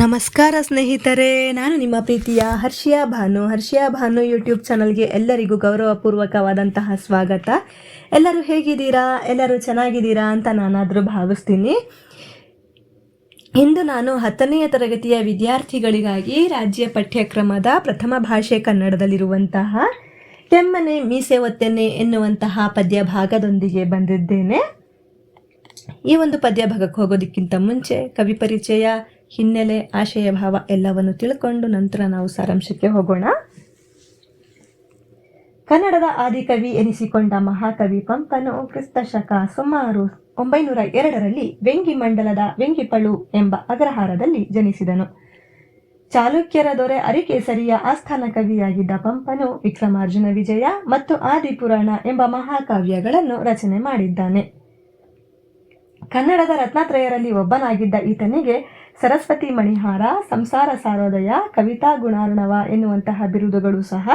ನಮಸ್ಕಾರ ಸ್ನೇಹಿತರೆ, ನಾನು ನಿಮ್ಮ ಪ್ರೀತಿಯ ಹರ್ಷಿಯಾ ಭಾನು. ಹರ್ಷಿಯಾ ಭಾನು ಯೂಟ್ಯೂಬ್ ಚಾನಲ್ಗೆ ಎಲ್ಲರಿಗೂ ಗೌರವಪೂರ್ವಕವಾದಂತಹ ಸ್ವಾಗತ. ಎಲ್ಲರೂ ಹೇಗಿದ್ದೀರಾ? ಎಲ್ಲರೂ ಚೆನ್ನಾಗಿದ್ದೀರಾ ಅಂತ ನಾನಾದರೂ ಭಾವಿಸ್ತೀನಿ. ಇಂದು ನಾನು ಹತ್ತನೆಯ ತರಗತಿಯ ವಿದ್ಯಾರ್ಥಿಗಳಿಗಾಗಿ ರಾಜ್ಯ ಪಠ್ಯಕ್ರಮದ ಪ್ರಥಮ ಭಾಷೆ ಕನ್ನಡದಲ್ಲಿರುವಂತಹ ಕೆಮ್ಮನೆ, ಮೀಸೆ ಒತ್ತೆನೆ ಎನ್ನುವಂತಹ ಪದ್ಯ ಭಾಗದೊಂದಿಗೆ ಬಂದಿದ್ದೇನೆ. ಈ ಒಂದು ಪದ್ಯ ಭಾಗಕ್ಕೆ ಹೋಗೋದಕ್ಕಿಂತ ಮುಂಚೆ ಕವಿ ಪರಿಚಯ ಹಿನ್ನೆಲೆ ಆಶಯ ಭಾವ ಎಲ್ಲವನ್ನು ತಿಳ್ಕೊಂಡು ನಂತರ ನಾವು ಸಾರಾಂಶಕ್ಕೆ ಹೋಗೋಣ. ಕನ್ನಡದ ಆದಿಕವಿ ಎನಿಸಿಕೊಂಡ ಮಹಾಕವಿ ಪಂಪನು ಕ್ರಿಸ್ತ ಶಕ ಸುಮಾರು ಒಂಬೈನೂರ ಎರಡರಲ್ಲಿ ವೆಂಗಿ ಮಂಡಲದ ವೆಂಗಿಪಳು ಎಂಬ ಅಗ್ರಹಾರದಲ್ಲಿ ಜನಿಸಿದನು. ಚಾಲುಕ್ಯರ ದೊರೆ ಅರಿಕೇಸರಿಯ ಆಸ್ಥಾನ ಕವಿಯಾಗಿದ್ದ ಪಂಪನು ವಿಕ್ರಮಾರ್ಜುನ ವಿಜಯ ಮತ್ತು ಆದಿಪುರಾಣ ಎಂಬ ಮಹಾಕಾವ್ಯಗಳನ್ನು ರಚನೆ ಮಾಡಿದ್ದಾನೆ. ಕನ್ನಡದ ರತ್ನತ್ರಯರಲ್ಲಿ ಒಬ್ಬನಾಗಿದ್ದ ಈತನಿಗೆ ಸರಸ್ವತಿ ಮಣಿಹಾರ, ಸಂಸಾರ ಸಾರೋದಯ, ಕವಿತಾ ಗುಣಾರ್ಣವ ಎನ್ನುವಂತಹ ಬಿರುದುಗಳು ಸಹ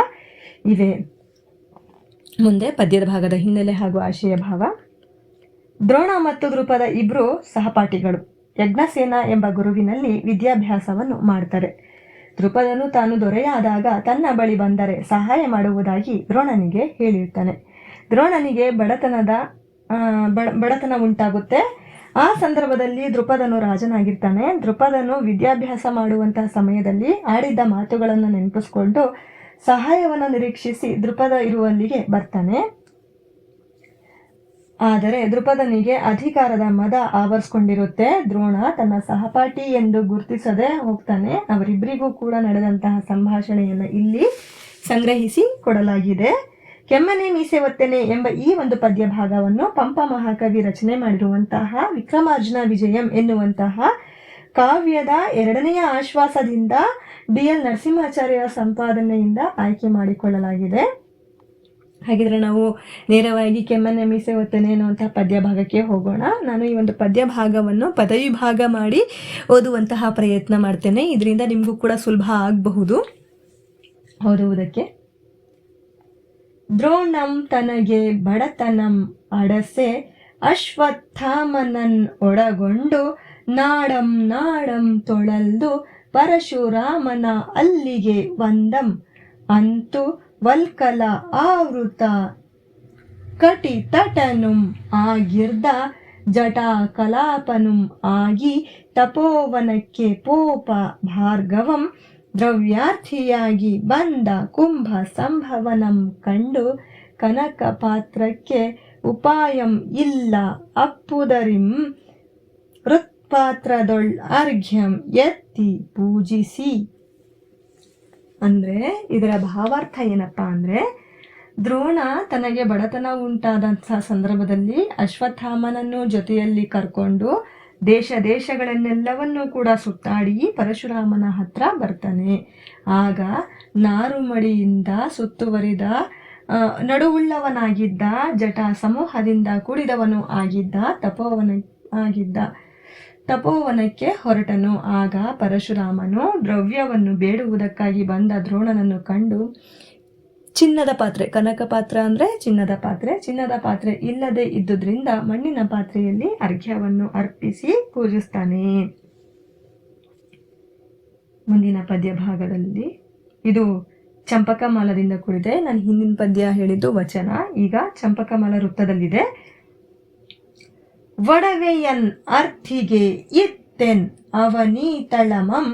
ಇವೆ. ಮುಂದೆ ಪದ್ಯದ ಭಾಗದ ಹಿನ್ನೆಲೆ ಹಾಗೂ ಆಶಯ ಭಾವ. ದ್ರೋಣ ಮತ್ತು ದೃಪದ ಇಬ್ಬರು ಸಹಪಾಠಿಗಳು. ಯಜ್ಞಸೇನ ಎಂಬ ಗುರುವಿನಲ್ಲಿ ವಿದ್ಯಾಭ್ಯಾಸವನ್ನು ಮಾಡ್ತಾರೆ. ದೃಪದನು ತಾನು ದೊರೆಯಾದಾಗ ತನ್ನ ಬಳಿ ಬಂದರೆ ಸಹಾಯ ಮಾಡುವುದಾಗಿ ದ್ರೋಣನಿಗೆ ಹೇಳಿರ್ತಾನೆ. ದ್ರೋಣನಿಗೆ ಬಡತನದ ಬಡ, ಬಡತನ ಉಂಟಾಗುತ್ತೆ. ಆ ಸಂದರ್ಭದಲ್ಲಿ ದೃಪದನು ರಾಜನಾಗಿರ್ತಾನೆ. ದೃಪದನು ವಿದ್ಯಾಭ್ಯಾಸ ಮಾಡುವಂತಹ ಸಮಯದಲ್ಲಿ ಆಡಿದ್ದ ಮಾತುಗಳನ್ನು ನೆನಪಿಸ್ಕೊಂಡು ಸಹಾಯವನ್ನು ನಿರೀಕ್ಷಿಸಿ ದೃಪದ ಇರುವಲ್ಲಿಗೆ ಬರ್ತಾನೆ. ಆದರೆ ದೃಪದನಿಗೆ ಅಧಿಕಾರದ ಮದ ಆವರಿಸ್ಕೊಂಡಿರುತ್ತೆ. ದ್ರೋಣ ತನ್ನ ಸಹಪಾಠಿ ಎಂದು ಗುರುತಿಸದೆ ಹೋಗ್ತಾನೆ. ಅವರಿಬ್ಬರಿಗೂ ಕೂಡ ನಡೆದಂತಹ ಸಂಭಾಷಣೆಯನ್ನು ಇಲ್ಲಿ ಸಂಗ್ರಹಿಸಿ ಕೊಡಲಾಗಿದೆ. ಕೆಮ್ಮನೆ ಮೀಸೆ ಒತ್ತೆನೆ ಎಂಬ ಈ ಒಂದು ಪದ್ಯ ಭಾಗವನ್ನು ಪಂಪ ಮಹಾಕವಿ ರಚನೆ ಮಾಡಿರುವಂತಹ ವಿಕ್ರಮಾರ್ಜುನ ವಿಜಯಂ ಎನ್ನುವಂತಹ ಕಾವ್ಯದ ಎರಡನೆಯ ಆಶ್ವಾಸದಿಂದ ಡಿ ಎಲ್ ನರಸಿಂಹಾಚಾರ್ಯರ ಸಂಪಾದನೆಯಿಂದ ಆಯ್ಕೆ ಮಾಡಿಕೊಳ್ಳಲಾಗಿದೆ. ಹಾಗಿದ್ರೆ ನಾವು ನೇರವಾಗಿ ಕೆಮ್ಮನೆ ಮೀಸೆ ಒತ್ತನೆ ಅನ್ನುವಂತಹ ಪದ್ಯ ಭಾಗಕ್ಕೆ ಹೋಗೋಣ. ನಾನು ಈ ಒಂದು ಪದ್ಯ ಭಾಗವನ್ನು ಪದವಿ ಭಾಗ ಮಾಡಿ ಓದುವಂತಹ ಪ್ರಯತ್ನ ಮಾಡ್ತೇನೆ. ಇದರಿಂದ ನಿಮಗೂ ಕೂಡ ಸುಲಭ ಆಗಬಹುದು. ಓದುವುದಕ್ಕೆ. ದ್ರೋಣಂ ತನಗೆ ಬಡತನಂ ಅಡಸೆ ಅಶ್ವತ್ಥಾಮನನ್ ಒಳಗೊಂಡು ನಾಡಂ ನಾಡಂ ತೊಳಲ್ದು ಪರಶುರಾಮನ ಅಲ್ಲಿಗೆ ವಂದಂ ಅಂತು ವಲ್ಕಲ ಆವೃತ ಕಟಿ ತಟನುಂ ಆಗಿರ್ದ ಜಟಾ ಕಲಾಪನುಂ ಆಗಿ ತಪೋವನಕ್ಕೆ ಪೋಪ ಭಾರ್ಗವಂ ದ್ರವ್ಯಾರ್ಥಿಯಾಗಿ ಬಂದ ಕುಂಭ ಸಂಭವನಂ ಕಂಡು ಕನಕ ಪಾತ್ರಕ್ಕೆ ಉಪಾಯಂ ಇಲ್ಲ. ಅಪ್ಪುದರಿಂ ಹೃತ್ಪಾತ್ರದೊಳ್ ಅರ್ಘ್ಯಂ ಎತ್ತಿ ಪೂಜಿಸಿ. ಅಂದ್ರೆ ಇದರ ಭಾವಾರ್ಥ ಏನಪ್ಪಾ ಅಂದ್ರೆ, ದ್ರೋಣ ತನಗೆ ಬಡತನ ಉಂಟಾದಂಥ ಸಂದರ್ಭದಲ್ಲಿ ಅಶ್ವತ್ಥಾಮನನ್ನು ಜೊತೆಯಲ್ಲಿ ಕರ್ಕೊಂಡು ದೇಶ ದೇಶಗಳನ್ನೆಲ್ಲವನ್ನೂ ಕೂಡ ಸುತ್ತಾಡಿ ಪರಶುರಾಮನ ಹತ್ರ ಬರ್ತಾನೆ. ಆಗ ನಾರುಮಡಿಯಿಂದ ಸುತ್ತುವರಿದ ನಡುವುಳ್ಳವನಾಗಿದ್ದ, ಜಟ ಸಮೂಹದಿಂದ ಕೂಡಿದವನು ಆಗಿದ್ದ ತಪೋವನ, ಆಗಿದ್ದ ತಪೋವನಕ್ಕೆ ಹೊರಟನು. ಆಗ ಪರಶುರಾಮನು ದ್ರವ್ಯವನ್ನು ಬೇಡುವುದಕ್ಕಾಗಿ ಬಂದ ದ್ರೋಣನನ್ನು ಕಂಡು ಚಿನ್ನದ ಪಾತ್ರೆ, ಕನಕ ಪಾತ್ರ ಅಂದರೆ ಚಿನ್ನದ ಪಾತ್ರೆ ಚಿನ್ನದ ಪಾತ್ರೆ ಇಲ್ಲದೆ ಇದ್ದುದರಿಂದ ಮಣ್ಣಿನ ಪಾತ್ರೆಯಲ್ಲಿ ಅರ್ಘ್ಯವನ್ನು ಅರ್ಪಿಸಿ ಪೂಜಿಸ್ತಾನೆ. ಮುಂದಿನ ಪದ್ಯ ಭಾಗದಲ್ಲಿ ಇದು ಚಂಪಕಮಾಲದಿಂದ ಕೂಡಿದೆ. ನಾನು ಹಿಂದಿನ ಪದ್ಯ ಹೇಳಿದ್ದು ವಚನ. ಈಗ ಚಂಪಕಮಾಲ ವೃತ್ತದಲ್ಲಿದೆ. ಒಡವೆಯನ್ ಅರ್ಥಿಗೆ ಇತ್ತೆನ್ ಅವನೀತಳಮಂ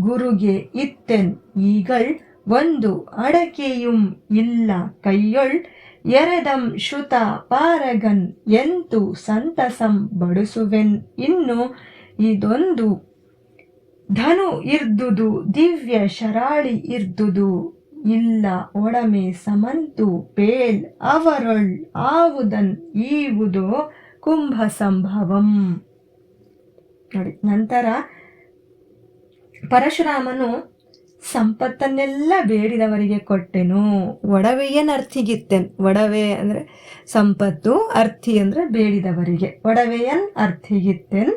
ಗುರುಗೆ ಇತ್ತೆನ್ ಈಗಳ್ ಒಂದು ಅಡಕೆಯುಂ ಇಲ್ಲ. ಕೈಯೊಳ್ ಎರದಂ ಶುತ ಪಾರಗನ್ ಎಂತು ಸಂತಸಂ ಬಡಿಸುವೆನ್? ಇನ್ನು ಇದೊಂದು ಧನು ಇರ್ದುದು, ದಿವ್ಯ ಶರಾಳಿ ಇರ್ದುದು. ಇಲ್ಲ ಒಡಮೆ ಸಮಂತು ಪೇಲ್ ಅವರೊಳ್ ಆವುದನ್ ಈವುದು ಕುಂಭ ಸಂಭವಂ. ನೋಡಿ, ನಂತರ ಪರಶುರಾಮನು ಸಂಪತ್ತನ್ನೆಲ್ಲ ಬೇಡಿದವರಿಗೆ ಕೊಟ್ಟೆನು. ಒಡವೆಯನ್ ಅರ್ಥಿಗಿತ್ತೆನ್ ಒಡವೆ ಅಂದರೆ ಸಂಪತ್ತು, ಅರ್ಥಿ ಅಂದರೆ ಬೇಡಿದವರಿಗೆ. ಒಡವೆಯನ್ ಅರ್ಥಿಗಿತ್ತೆನ್.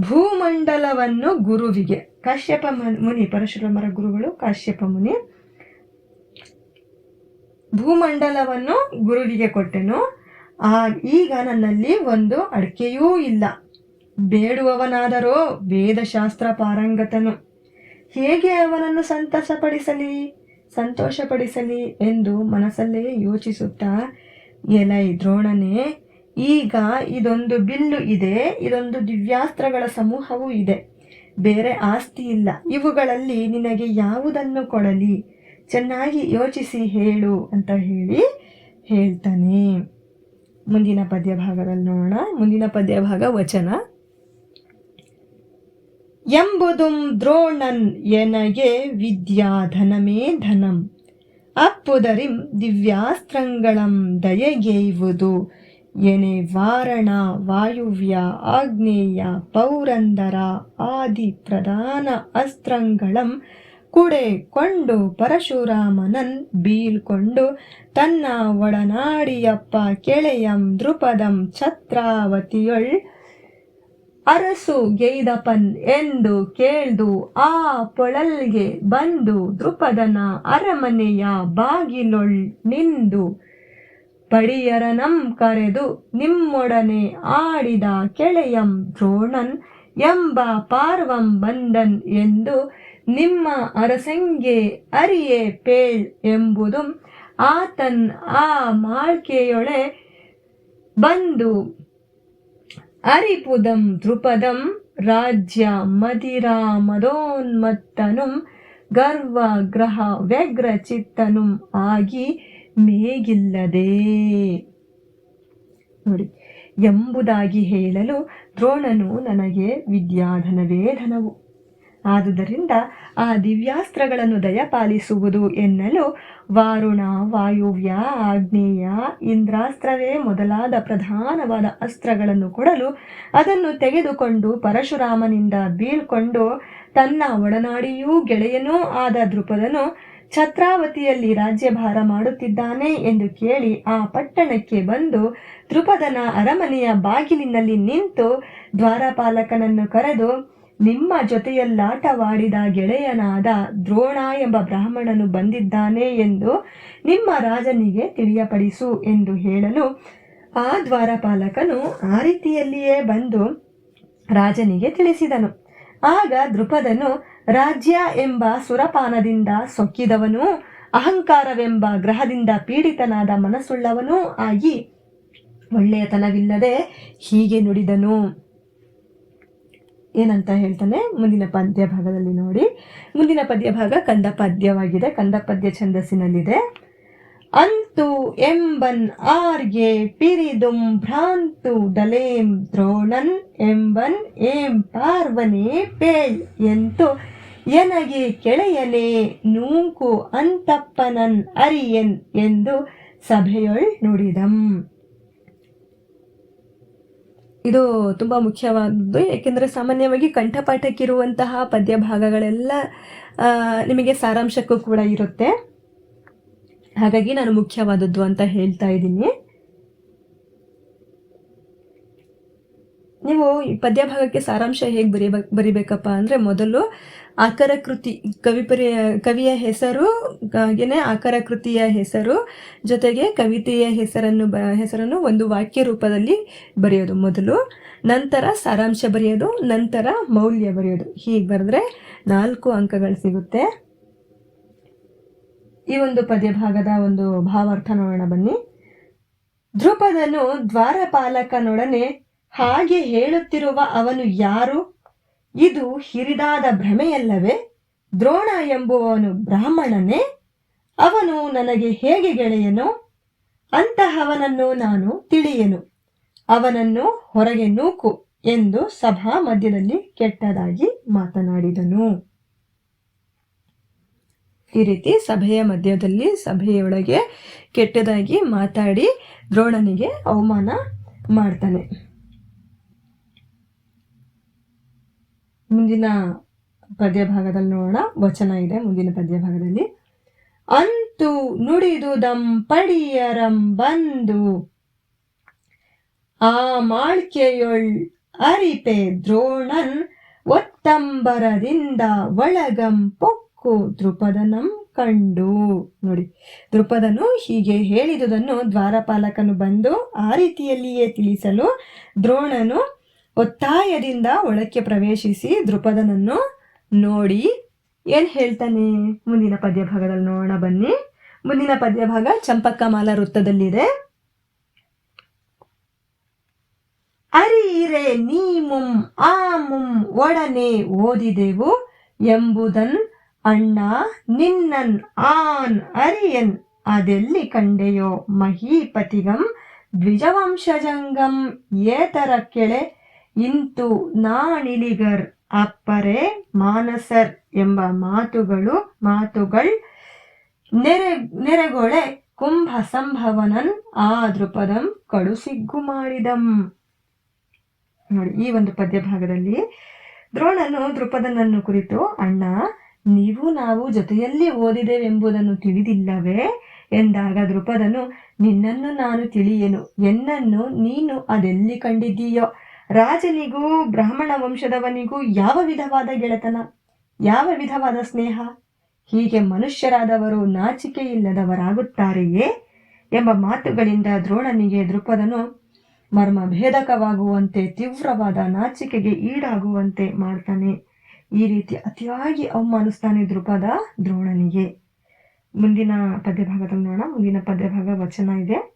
ಭೂಮಂಡಲವನ್ನು ಗುರುವಿಗೆ. ಕಾಶ್ಯಪ ಮುನಿ, ಪರಶುರಾಮರ ಗುರುಗಳು ಕಾಶ್ಯಪ ಮುನಿ. ಭೂಮಂಡಲವನ್ನು ಗುರುವಿಗೆ ಕೊಟ್ಟೆನು. ಆ, ಈಗ ನನ್ನಲ್ಲಿ ಒಂದು ಅಡಿಕೆಯೂ ಇಲ್ಲ. ಬೇಡುವವನಾದರೋ ವೇದಶಾಸ್ತ್ರ ಪಾರಂಗತನು. ಹೇಗೆ ಅವನನ್ನು ಸಂತಸಪಡಿಸಲಿ, ಸಂತೋಷಪಡಿಸಲಿ ಎಂದು ಮನಸ್ಸಲ್ಲೇ ಯೋಚಿಸುತ್ತಾ ಎಲೈ ದ್ರೋಣನೇ, ಈಗ ಇದೊಂದು ಬಿಲ್ಲು ಇದೆ, ಇದೊಂದು ದಿವ್ಯಾಸ್ತ್ರಗಳ ಸಮೂಹವೂ ಇದೆ. ಬೇರೆ ಆಸ್ತಿ ಇಲ್ಲ. ಇವುಗಳಲ್ಲಿ ನಿನಗೆ ಯಾವುದನ್ನು ಕೊಡಲಿ? ಚೆನ್ನಾಗಿ ಯೋಚಿಸಿ ಹೇಳು ಅಂತ ಹೇಳಿ ಹೇಳ್ತಾನೆ. ಮುಂದಿನ ಪದ್ಯ ಭಾಗದಲ್ಲಿ ನೋಡೋಣ. ಮುಂದಿನ ಪದ್ಯ ಭಾಗ ವಚನ. ಎಂಬುದುಂ ದ್ರೋಣನ್ ಎನಗೆ ವಿದ್ಯಾಧನಮೇ ಧನಂ. ಅಪ್ಪುದರಿಂ ದಿವ್ಯಾಸ್ತ್ರಂಗಳಂ ದಯಗೇಯುವುದು. ಎನೆ ವಾರಣ, ವಾಯುವ್ಯ, ಆಗ್ನೇಯ, ಪೌರಂದರ ಆದಿ ಪ್ರಧಾನ ಅಸ್ತ್ರಂಗಳಂ ಕುಡೆ ಕೊಂಡು ಪರಶುರಾಮನನ್ ಬೀಳ್ಕೊಂಡು ತನ್ನ ಒಡನಾಡಿಯಪ್ಪ ಕೆಳೆಯಂ ದೃಪದಂ ಛತ್ರಾವತಿಯೊಳ್ ಅರಸು ಗೈದಪನ್ ಎಂದು ಕೇಳ್ದು ಆ ಪೊಳಲ್ಗೆ ಬಂದು ದೃಪದನ ಅರಮನೆಯ ಬಾಗಿಲೊಳ್ ನಿಂದು. ಪಡಿಯರನಂ ಕರೆದು ನಿಮ್ಮೊಡನೆ ಆಡಿದ ಕೆಳೆಯಂ ದ್ರೋಣನ್ ಎಂಬ ಪಾರ್ವಂ ಬಂದನ್ ಎಂದು ನಿಮ್ಮ ಅರಸಂಗೆ ಅರಿಯೆ ಪೇಳ್ ಎಂಬುದು ಆತನ್ ಆ ಮಾಳ್ಕೆಯೊಳೆ ಬಂದು ಅರಿಪುದಂ ದ್ರುಪದಂ ರಾಜ್ಯ ಮದಿರಾ ಮದೋನ್ಮತ್ತನುಂ ಗರ್ವ ಗ್ರಹ ವ್ಯಗ್ರ ಚಿತ್ತನುಂ ಆಗಿ ಮೇಗಿಲ್ಲದೆ ನೋಡಿ ಎಂಬುದಾಗಿ ಹೇಳಲು ದ್ರೋಣನು ನನಗೆ ವಿದ್ಯಾಧನವೇ ಧನವು ಆದುದರಿಂದ ಆ ದಿವ್ಯಾಸ್ತ್ರಗಳನ್ನು ದಯಪಾಲಿಸುವುದು ಎನ್ನಲು ವಾರುಣ, ವಾಯುವ್ಯ, ಆಗ್ನೇಯ, ಇಂದ್ರಾಸ್ತ್ರವೇ ಮೊದಲಾದ ಪ್ರಧಾನವಾದ ಅಸ್ತ್ರಗಳನ್ನು ಕೊಡಲು ಅದನ್ನು ತೆಗೆದುಕೊಂಡು ಪರಶುರಾಮನಿಂದ ಬೀಳ್ಕೊಂಡು ತನ್ನ ಒಡನಾಡಿಯೂ ಗೆಳೆಯನೂ ಆದ ದೃಪದನು ಛತ್ರಾವತಿಯಲ್ಲಿ ರಾಜ್ಯಭಾರ ಮಾಡುತ್ತಿದ್ದಾನೆ ಎಂದು ಕೇಳಿ ಆ ಪಟ್ಟಣಕ್ಕೆ ಬಂದು ದೃಪದನ ಅರಮನೆಯ ಬಾಗಿಲಿನಲ್ಲಿ ನಿಂತು ದ್ವಾರಪಾಲಕನನ್ನು ಕರೆದು ನಿಮ್ಮ ಜೊತೆಯಲ್ಲಾಟವಾಡಿದ ಗೆಳೆಯನಾದ ದ್ರೋಣ ಎಂಬ ಬ್ರಾಹ್ಮಣನು ಬಂದಿದ್ದಾನೆ ಎಂದು ನಿಮ್ಮ ರಾಜನಿಗೆ ತಿಳಿಯಪಡಿಸು ಎಂದು ಹೇಳಲು ಆ ದ್ವಾರಪಾಲಕನು ಆ ರೀತಿಯಲ್ಲಿಯೇ ಬಂದು ರಾಜನಿಗೆ ತಿಳಿಸಿದನು. ಆಗ ದೃಪದನು, ರಾಜ್ಯ ಎಂಬ ಸುರಪಾನದಿಂದ ಸೊಕ್ಕಿದವನೂ, ಅಹಂಕಾರವೆಂಬ ಗ್ರಹದಿಂದ ಪೀಡಿತನಾದ ಮನಸ್ಸುಳ್ಳವನೂ ಆಗಿ ಒಳ್ಳೆಯತನವಿಲ್ಲದೆ ಹೀಗೆ ನುಡಿದನು. ಏನಂತ ಹೇಳ್ತಾನೆ? ಮುಂದಿನ ಪದ್ಯ ಭಾಗದಲ್ಲಿ ನೋಡಿ. ಮುಂದಿನ ಪದ್ಯ ಭಾಗ ಕಂದ ಪದ್ಯವಾಗಿದೆ ಕಂದ ಪದ್ಯ ಛಂದಸ್ಸಿನಲ್ಲಿದೆ. ಅಂತು ಎಂಬನ್ ಆರ್ಗೆ ಪಿರಿದುಂ ಭ್ರಾಂತು ಡಲೇಂ ದ್ರೋಣನ್ ಎಂಬನ್ ಏಂ ಪಾರ್ವನೆ ಪೇಳ್ ಎಂತು ಎನಗೆ ಕೆಳೆಯಲೇ ನೂಕು ಅಂತಪ್ಪನನ್ ಅರಿಯನ್ ಎಂದು ಸಭೆಯೊಳ್ ನುಡಿದಂ. ಇದು ತುಂಬ ಮುಖ್ಯವಾದದ್ದು. ಏಕೆಂದರೆ ಸಾಮಾನ್ಯವಾಗಿ ಕಂಠಪಾಠಕ್ಕಿರುವಂತಹ ಪದ್ಯ ಭಾಗಗಳೆಲ್ಲ ನಿಮಗೆ ಸಾರಾಂಶಕ್ಕೂ ಕೂಡ ಇರುತ್ತೆ. ಹಾಗಾಗಿ ನಾನು ಮುಖ್ಯವಾದದ್ದು ಅಂತ ಹೇಳ್ತಾ ಇದ್ದೀನಿ. ನೀವು ಪದ್ಯ ಭಾಗಕ್ಕೆ ಸಾರಾಂಶ ಹೇಗೆ ಬರೀಬ ಬರಿಬೇಕಪ್ಪ ಅಂದರೆ ಮೊದಲು ಆಕರ ಕೃತಿ, ಕವಿ ಪರಿ ಕವಿಯ ಹೆಸರು ಹಾಗೆಯೇ ಆಕರ ಕೃತಿಯ ಹೆಸರು ಜೊತೆಗೆ ಕವಿತೆಯ ಹೆಸರನ್ನು ಬ, ಹೆಸರನ್ನು ಒಂದು ವಾಕ್ಯ ರೂಪದಲ್ಲಿ ಬರೆಯೋದು ಮೊದಲು. ನಂತರ ಸಾರಾಂಶ ಬರೆಯೋದು, ನಂತರ ಮೌಲ್ಯ ಬರೆಯೋದು. ಹೀಗೆ ಬರೆದ್ರೆ ನಾಲ್ಕು ಅಂಕಗಳು ಸಿಗುತ್ತೆ. ಈ ಒಂದು ಪದ್ಯ ಭಾಗದ ಒಂದು ಭಾವಾರ್ಥ ನೋಡೋಣ ಬನ್ನಿ. ಧ್ರುಪದನು ದ್ವಾರಪಾಲಕನೊಡನೆ ಹಾಗೆ ಹೇಳುತ್ತಿರುವ ಅವನು ಯಾರು? ಇದು ಹಿರಿದಾದ ಭ್ರಮೆಯಲ್ಲವೇ? ದ್ರೋಣ ಎಂಬುವವನು ಬ್ರಾಹ್ಮಣನೇ? ಅವನು ನನಗೆ ಹೇಗೆ ಗೆಳೆಯನು? ಅಂತಹವನನ್ನು ನಾನು ತಿಳಿಯೆನು. ಅವನನ್ನು ಹೊರಗೆ ನೂಕು ಎಂದು ಸಭಾ ಮಧ್ಯದಲ್ಲಿ ಕೆಟ್ಟದಾಗಿ ಮಾತನಾಡಿದನು. ಈ ರೀತಿ ಸಭೆಯ ಮಧ್ಯದಲ್ಲಿ, ಸಭೆಯೊಳಗೆ ಕೆಟ್ಟದಾಗಿ ಮಾತಾಡಿ ದ್ರೋಣನಿಗೆ ಅವಮಾನ ಮಾಡ್ತಾನೆ. ಮುಂದಿನ ಪದ್ಯ ಭಾಗದಲ್ಲಿ ನೋಡೋಣ. ವಚನ ಇದೆ ಮುಂದಿನ ಪದ್ಯ ಭಾಗದಲ್ಲಿ ಅಂತು ನುಡಿದು ದಂಪಡಿಯರಂ ಬಂದು ಆ ಮಾಳ್ಕೆಯೊಳ್ ಅರಿಪೆ ದ್ರೋಣನ್ ಒತ್ತಂಬರದಿಂದ ಒಳಗಂ ಪೊಕ್ಕು ದೃಪದನಂ ಕಂಡು. ನೋಡಿ ದೃಪದನು ಹೀಗೆ ಹೇಳಿದುದನ್ನು ದ್ವಾರಪಾಲಕನು ಬಂದು ಆ ರೀತಿಯಲ್ಲಿಯೇ ತಿಳಿಸಲು ದ್ರೋಣನು ಒತ್ತಾಯದಿಂದ ಒಳಕ್ಕೆ ಪ್ರವೇಶಿಸಿ ದೃಪದನನ್ನು ನೋಡಿ ಏನ್ ಹೇಳ್ತಾನೆ? ಮುಂದಿನ ಪದ್ಯ ಭಾಗದಲ್ಲಿ ನೋಡೋಣ, ಬನ್ನಿ. ಮುಂದಿನ ಪದ್ಯ ಭಾಗ ಮಾಲ ವೃತ್ತದಲ್ಲಿದೆ. ಅರಿಯಿರೆ ನೀಮುಂ ಮುಂ ಒಡನೆ ಓದಿದೆವು ಎಂಬುದನ್ ಅಣ್ಣ ನಿನ್ನನ್ ಆನ್ ಅರಿಯನ್ ಅದೆಲ್ಲಿ ಕಂಡೆಯೋ ಮಹೀಪತಿಗಂ ದ್ವಿಜವಂಶಜಂಗಂ ಏತರ ಕೆಳೆ ಇಂತು ನಾಣಿಲಿಗರ್ ಅಪ್ಪರೆ ಮಾನಸರ್ ಎಂಬ ಮಾತುಗಳು, ಮಾತುಗಳ್ ನೆರೆ, ನೆರೆಗೊಳೆ ಕುಂಭ ಸಂಭವನನ್ ಆ ದೃಪದಂ ಕಡು ಸಿಗ್ಗು ಮಾಡಿದಂ. ನೋಡಿ, ಈ ಒಂದು ಪದ್ಯ ಭಾಗದಲ್ಲಿ ದ್ರೋಣನು ದೃಪದನನ್ನು ಕುರಿತು, ಅಣ್ಣ, ನೀವು ನಾವು ಜೊತೆಯಲ್ಲಿ ಓದಿದೆವೆಂಬುದನ್ನು ತಿಳಿದಿಲ್ಲವೇ? ಎಂದಾಗ ದೃಪದನು, ನಿನ್ನನ್ನು ನಾನು ತಿಳಿಯೆನು. ಎನ್ನನ್ನು ನೀನು ಅದೆಲ್ಲಿ ಕಂಡಿದ್ದೀಯೋ? ರಾಜನಿಗೂ ಬ್ರಾಹ್ಮಣ ವಂಶದವನಿಗೂ ಯಾವ ವಿಧವಾದ ಗೆಳೆತನ, ಯಾವ ವಿಧವಾದ ಸ್ನೇಹ? ಹೀಗೆ ಮನುಷ್ಯರಾದವರು ನಾಚಿಕೆ ಇಲ್ಲದವರಾಗುತ್ತಾರೆಯೇ ಎಂಬ ಮಾತುಗಳಿಂದ ದ್ರೋಣನಿಗೆ ದೃಪದನು ಮರ್ಮಭೇದಕವಾಗುವಂತೆ, ತೀವ್ರವಾದ ನಾಚಿಕೆಗೆ ಈಡಾಗುವಂತೆ ಮಾಡ್ತಾನೆ. ಈ ರೀತಿ ಅತಿಯಾಗಿ ಅವಮಾನಿಸ್ತಾನೆ ದೃಪದ ದ್ರೋಣನಿಗೆ. ಮುಂದಿನ ಪದ್ಯಭಾಗದಲ್ಲಿ ನೋಡೋಣ. ಮುಂದಿನ ಪದ್ಯಭಾಗ ವಚನ ಇದೆ.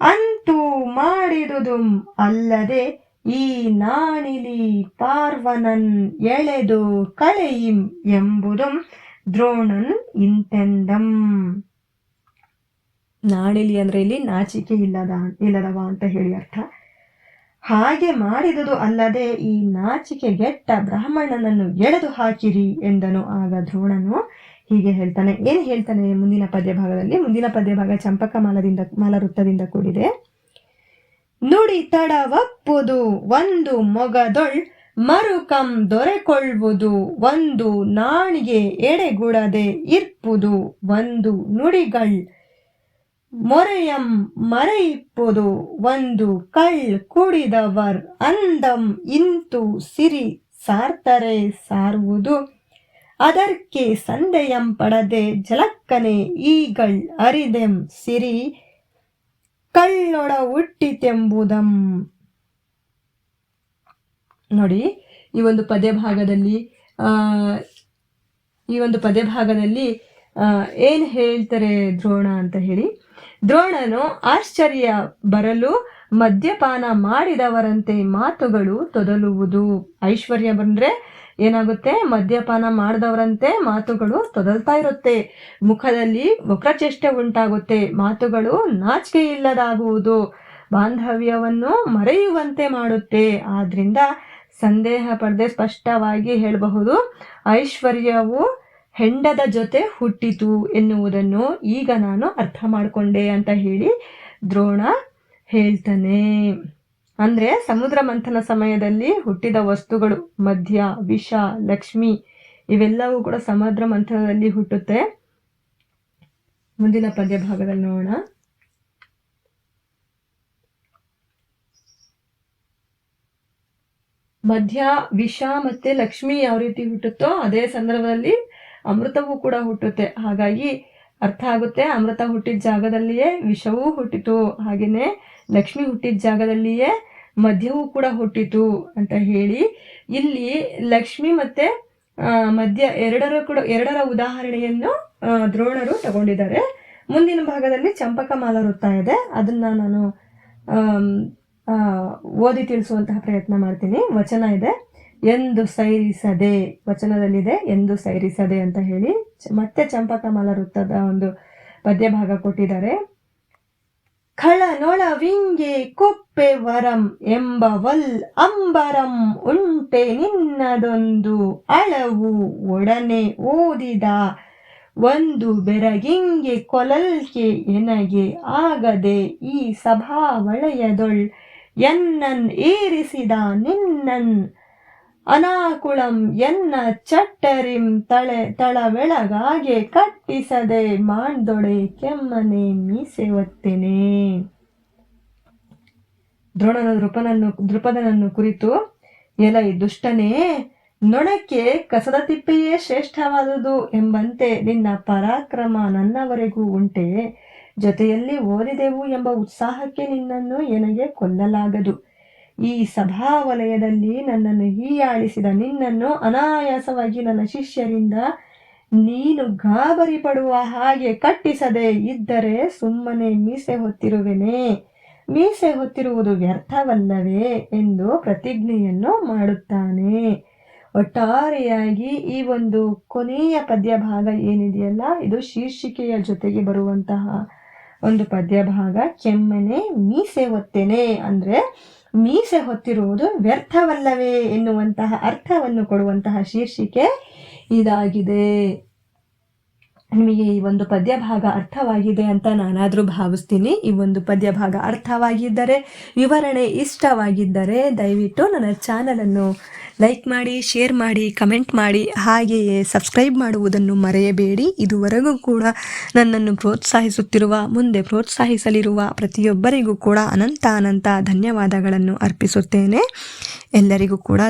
ಅಂತೂ ಮಾಡಿದುದುಂ ಅಲ್ಲದೆ ಈ ನಾಣಿಲಿ ಪಾರ್ವನನ್ ಎಳೆದು ಕಳೆಯಿಂ ಎಂಬುದು ದ್ರೋಣನ್ ಇಂತೆಂದಂ. ನಾಣಿಲಿ ಅಂದ್ರೆ ಇಲ್ಲಿ ನಾಚಿಕೆ ಇಲ್ಲದ, ಇಲ್ಲದವ ಅಂತ ಹೇಳಿ ಅರ್ಥ. ಹಾಗೆ ಮಾಡಿದುದು ಅಲ್ಲದೆ ಈ ನಾಚಿಕೆಗೆಟ್ಟ ಬ್ರಾಹ್ಮಣನನ್ನು ಎಳೆದು ಹಾಕಿರಿ ಎಂದನು ಆಗ ದ್ರೋಣನು. ಹೀಗೆ ಹೇಳ್ತಾನೆ, ಏನು ಹೇಳ್ತಾನೆ ಮುಂದಿನ ಪದ್ಯ ಭಾಗದಲ್ಲಿ? ಮುಂದಿನ ಪದ್ಯ ಭಾಗ ಚಂಪಕ ಮಾಲದಿಂದ ಮಾಲ ವೃತ್ತದಿಂದ ಕೂಡಿದೆ. ನುಡಿ ತಡವಪ್ಪುದು, ಒಂದು ಮೊಗದೊಳ್ ಮರುಕಂ ದೊರೆಕೊಳ್ಳುವುದು ಒಂದು ನಾಣಿಗೆ ಎಡೆಗೂಡದೆ ಇರ್ಪುದು, ಒಂದು ನುಡಿಗಳ್ ಮೊರೆಯಂ ಮರೆಯಿಪ್ಪುದು, ಒಂದು ಕಳ್ ಕುಡಿದವರ್ ಅಂದಂ ಇಂತು ಸಿರಿ ಸಾರ್ತರೆ ಸಾರುವುದು. ಅದರ್ಕೆ ಸಂದೆಯಂ ಪಡದೆ ಜಲಕ್ಕನೆ ಈಗಳ್ ಅರಿದೆಂ ಸಿರಿ ಕಳ್ಳೊಡ ಹುಟ್ಟಿತೆಂಬುದಂ. ನೋಡಿ, ಈ ಒಂದು ಪದ್ಯ ಭಾಗದಲ್ಲಿ ಈ ಒಂದು ಪದ್ಯ ಭಾಗದಲ್ಲಿ ಏನ್ ಹೇಳ್ತಾರೆ ದ್ರೋಣ ಅಂತ ಹೇಳಿ. ದ್ರೋಣನು ಆಶ್ಚರ್ಯ ಬರಲು ಮದ್ಯಪಾನ ಮಾಡಿದವರಂತೆ ಮಾತುಗಳು ತೊದಲುವುದು. ಐಶ್ವರ್ಯ ಬಂದ್ರೆ ಏನಾಗುತ್ತೆ? ಮದ್ಯಪಾನ ಮಾಡಿದವರಂತೆ ಮಾತುಗಳು ತೊದಲ್ತಾ ಇರುತ್ತೆ. ಮುಖದಲ್ಲಿ ವಕ್ರಚೇಷ್ಟೆ ಉಂಟಾಗುತ್ತೆ. ಮಾತುಗಳು ನಾಚಿಕೆ ಇಲ್ಲದಾಗುವುದು. ಬಾಂಧವ್ಯವನ್ನು ಮರೆಯುವಂತೆ ಮಾಡುತ್ತೆ. ಆದ್ರಿಂದ ಸಂದೇಹ ಪಡೆದೆ ಸ್ಪಷ್ಟವಾಗಿ ಹೇಳಬಹುದು, ಐಶ್ವರ್ಯವು ಹೆಂಡದ ಜೊತೆ ಹುಟ್ಟಿತು ಎನ್ನುವುದನ್ನು ಈಗ ನಾನು ಅರ್ಥ ಮಾಡಿಕೊಂಡೆ ಅಂತ ಹೇಳಿ ದ್ರೋಣ ಹೇಳ್ತಾನೆ. ಅಂದ್ರೆ ಸಮುದ್ರ ಮಂಥನ ಸಮಯದಲ್ಲಿ ಹುಟ್ಟಿದ ವಸ್ತುಗಳು ಮಧ್ಯ ವಿಷ, ಲಕ್ಷ್ಮಿ, ಇವೆಲ್ಲವೂ ಕೂಡ ಸಮುದ್ರ ಮಂಥನದಲ್ಲಿ ಹುಟ್ಟುತ್ತೆ. ಮುಂದಿನ ಪದ್ಯ ಭಾಗದಲ್ಲಿ ನೋಡೋಣ. ಮಧ್ಯ ವಿಷ ಮತ್ತೆ ಲಕ್ಷ್ಮಿ ಯಾವ ರೀತಿ ಹುಟ್ಟುತ್ತೋ ಅದೇ ಸಂದರ್ಭದಲ್ಲಿ ಅಮೃತವೂ ಕೂಡ ಹುಟ್ಟುತ್ತೆ. ಹಾಗಾಗಿ ಅರ್ಥ ಆಗುತ್ತೆ, ಅಮೃತ ಹುಟ್ಟಿದ ಜಾಗದಲ್ಲಿಯೇ ವಿಷವೂ ಹುಟ್ಟಿತು. ಹಾಗೆಯೇ ಲಕ್ಷ್ಮಿ ಹುಟ್ಟಿದ ಜಾಗದಲ್ಲಿಯೇ ಮದ್ಯವೂ ಕೂಡ ಹುಟ್ಟಿತು ಅಂತ ಹೇಳಿ ಇಲ್ಲಿ ಲಕ್ಷ್ಮಿ ಮತ್ತೆ ಮಧ್ಯ ಎರಡರ ಕೂಡ, ಎರಡರ ಉದಾಹರಣೆಯನ್ನು ದ್ರೋಣರು ತಗೊಂಡಿದ್ದಾರೆ. ಮುಂದಿನ ಭಾಗದಲ್ಲಿ ಚಂಪಕ ಮಾಲ ವೃತ್ತ ಇದೆ. ಅದನ್ನ ನಾನು ಓದಿ ತಿಳಿಸುವಂತಹ ಪ್ರಯತ್ನ ಮಾಡ್ತೀನಿ. ವಚನ ಇದೆ. ಎಂದು ಸೈರಿಸದೆ, ವಚನದಲ್ಲಿದೆ. ಎಂದು ಸೈರಿಸದೆ ಅಂತ ಹೇಳಿ ಮತ್ತೆ ಚಂಪಕಮಲ ವೃತ್ತದ ಒಂದು ಪದ್ಯ ಭಾಗ ಕೊಟ್ಟಿದ್ದಾರೆ. ಖಳನೊಳ ವಿಂಗೆ ಕೊಪ್ಪೆ ವರಂ ಎಂಬ ವಲ್ ಅಂಬರಂ ಉಂಟೆ ನಿನ್ನದೊಂದು ಅಳವು ಒಡನೆ ಓದಿದ. ಒಂದು ಬೆರಗಿಂಗೆ ಕೊಲಲ್ಕೆ ಎನಗೆ ಆಗದೆ ಈ ಸಭಾ ವಳಯದೊಳ್ ಎನ್ನನ್ ಏರಿಸಿದ ನಿನ್ನನ್ ಅನಾಕುಳಂ ಎನ್ನ ಚಟ್ಟರಿಂ ತಳೆ, ತಳವೆಳಗಾಗೆ ಕಟ್ಟಿಸದೆ ಮಾಡ್ದೊಡೆ ಕೆಮ್ಮನೆ ಮೀಸೆ ಒತ್ತೇನೆ ದ್ರೋಣನ ದೃಪನನ್ನು, ದೃಪದನನ್ನು ಕುರಿತು ಎಲೈ ದುಷ್ಟನೇ, ನೊಣಕ್ಕೆ ಕಸದ ತಿಪ್ಪೆಯೇ ಶ್ರೇಷ್ಠವಾದುದು ಎಂಬಂತೆ ನಿನ್ನ ಪರಾಕ್ರಮ ನನ್ನವರೆಗೂ ಉಂಟೆ. ಜೊತೆಯಲ್ಲಿ ಓದಿದೆವು ಎಂಬ ಉತ್ಸಾಹಕ್ಕೆ ನಿನ್ನನ್ನು ಎನಗೆ ಕೊಲ್ಲಲಾಗದು. ಈ ಸಭಾವಲಯದಲ್ಲಿ ನನ್ನನ್ನು ಹೀಯಾಳಿಸಿದ ನಿನ್ನನ್ನು ಅನಾಯಾಸವಾಗಿ ನನ್ನ ಶಿಷ್ಯರಿಂದ ನೀನು ಗಾಬರಿ ಪಡುವ ಹಾಗೆ ಕಟ್ಟಿಸದೆ ಇದ್ದರೆ ಸುಮ್ಮನೆ ಮೀಸೆ ಹೊತ್ತಿರುವೆನೆ. ಮೀಸೆ ಹೊತ್ತಿರುವುದು ವ್ಯರ್ಥವಲ್ಲವೇ ಎಂದು ಪ್ರತಿಜ್ಞೆಯನ್ನು ಮಾಡುತ್ತಾನೆ. ಒಟ್ಟಾರೆಯಾಗಿ ಈ ಒಂದು ಕೊನೆಯ ಪದ್ಯ ಭಾಗ ಏನಿದೆಯಲ್ಲ, ಇದು ಶೀರ್ಷಿಕೆಯ ಜೊತೆಗೆ ಬರುವಂತಹ ಒಂದು ಪದ್ಯ ಭಾಗ ಕೆಮ್ಮನೆ ಮೀಸೆ ಹೊತ್ತೇನೆ. ಅಂದರೆ ಮೀಸೆ ಹೊತ್ತಿರುವುದು ವ್ಯರ್ಥವಲ್ಲವೇ ಎನ್ನುವಂತಹ ಅರ್ಥವನ್ನು ಕೊಡುವಂತಹ ಶೀರ್ಷಿಕೆ ಇದಾಗಿದೆ. ನಿಮಗೆ ಈ ಒಂದು ಪದ್ಯ ಭಾಗ ಅರ್ಥವಾಗಿದೆ ಅಂತ ನಾನಾದರೂ ಭಾವಿಸ್ತೀನಿ. ಈ ಒಂದು ಪದ್ಯ ಭಾಗ ಅರ್ಥವಾಗಿದ್ದರೆ, ವಿವರಣೆ ಇಷ್ಟವಾಗಿದ್ದರೆ ದಯವಿಟ್ಟು ನನ್ನ ಚಾನಲನ್ನು ಲೈಕ್ ಮಾಡಿ ಶೇರ್ ಮಾಡಿ ಕಮೆಂಟ್ ಮಾಡಿ, ಹಾಗೆಯೇ ಸಬ್ಸ್ಕ್ರೈಬ್ ಮಾಡುವುದನ್ನು ಮರೆಯಬೇಡಿ. ಇದುವರೆಗೂ ಕೂಡ ನನ್ನನ್ನು ಪ್ರೋತ್ಸಾಹಿಸುತ್ತಿರುವ, ಮುಂದೆ ಪ್ರೋತ್ಸಾಹಿಸಲಿರುವ ಪ್ರತಿಯೊಬ್ಬರಿಗೂ ಕೂಡ ಅನಂತ ಅನಂತ ಧನ್ಯವಾದಗಳನ್ನು ಅರ್ಪಿಸುತ್ತೇನೆ. ಎಲ್ಲರಿಗೂ ಕೂಡ